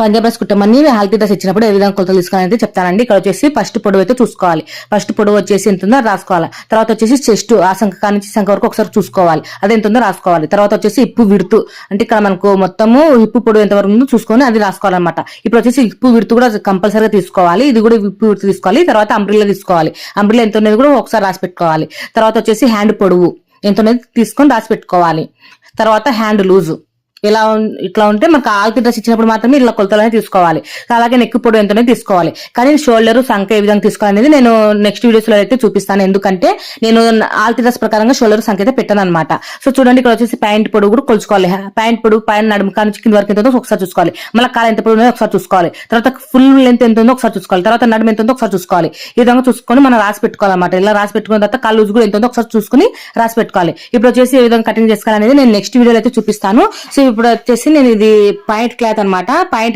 Punjab dress కుట్టమని healthy dress ఇచ్చినప్పుడు ఏ విధంగా కొలతలు తీసుకోవాలని చెప్తానండి. ఇక్కడ వచ్చేసి ఫస్ట్ పొడవు అయితే చూసుకోవాలి. ఫస్ట్ పొడవు వచ్చేసి ఎంత ఉందో రాసుకోవాలి. తర్వాత వచ్చేసి చెస్ట్ ఆ సంఖ నుంచి సంఖ వరకు ఒకసారి చూసుకోవాలి. అది ఎంత ఉందో రాసుకోవాలి. తర్వాత వచ్చేసి ఇప్పు విడుతు. అంటే ఇక్కడ మనకు మొత్తము ఇప్పు పొడవు ఎంత వరకు ఉందో చూసుకొని అది రాసుకోవాలన్నమాట. ఇప్పుడు వచ్చేసి ఇప్పు విడుతు కూడా కంపల్సరీగా తీసుకోవాలి. ఇది కూడా ఇప్పు విడుతు తీసుకోవాలి. తర్వాత అంబ్రిల్లా తీసుకోవాలి. అంబ్రిల్లా ఎంత ఉన్నది కూడా ఒకసారి రాసి పెట్టుకోవాలి. తర్వాత వచ్చేసి హ్యాండ్ పొడవు ఎంత ఉన్నది తీసుకొని రాసి పెట్టుకోవాలి. తర్వాత హ్యాండ్ లూజు. ఇలా ఇట్లా ఉంటే మనకు ఆల్కి డ్రెస్ ఇచ్చినప్పుడు మాత్రమే ఇలా కొలతలనే తీసుకోవాలి. అలాగే నెక్ పొడవు ఎంతనే తీసుకోవాలి. కానీ షోల్డర్ సంఖ్య ఏ విధంగా తీసుకోవాలనేది నేను నెక్స్ట్ వీడియోస్లో అయితే చూపిస్తాను. ఎందుకంటే నేను ఆల్కి డ్రెస్ ప్రకారంగా షోల్డర్ సంఖ్య అయితే పెట్టాను అనమాట సో చూడండి ఇక్కడ వచ్చేసి ప్యాంట్ పొడవు కూడా కొలుచుకోవాలి. ప్యాంట్ పొడవు పైన నడుము కాడ నుంచి కింద వరకు ఎంత ఉందో ఒకసారి చూసుకోవాలి. మళ్ళీ కాలు ఎంత పొడవు ఉందో ఒకసారి చూసుకోవాలి. తర్వాత ఫుల్ లెంత్ ఎంత ఉందో ఒకసారి చూసుకోవాలి. తర్వాత నడుము ఎంత ఉందో ఒకసారి చూసుకోవాలి. ఈ విధంగా చూసుకొని మనం రాసి పెట్టుకోవాలన్నమాట. ఇలా రాసి పెట్టుకున్న తర్వాత కాళ్ళు లూజ్ కూడా ఎంత ఉందో ఒకసారి చూసుకుని రాసి పెట్టుకోవాలి. ఇప్పుడు వచ్చేసి ఏ విధంగా కటింగ్ చేసుకోవాలనేది నేను నెక్స్ట్ వీడియోలో అయితే చూపిస్తాను. సో ఇప్పుడు వచ్చేసి నేను ఇది పాయింట్ క్లాత్ అన్నమాట. పాయింట్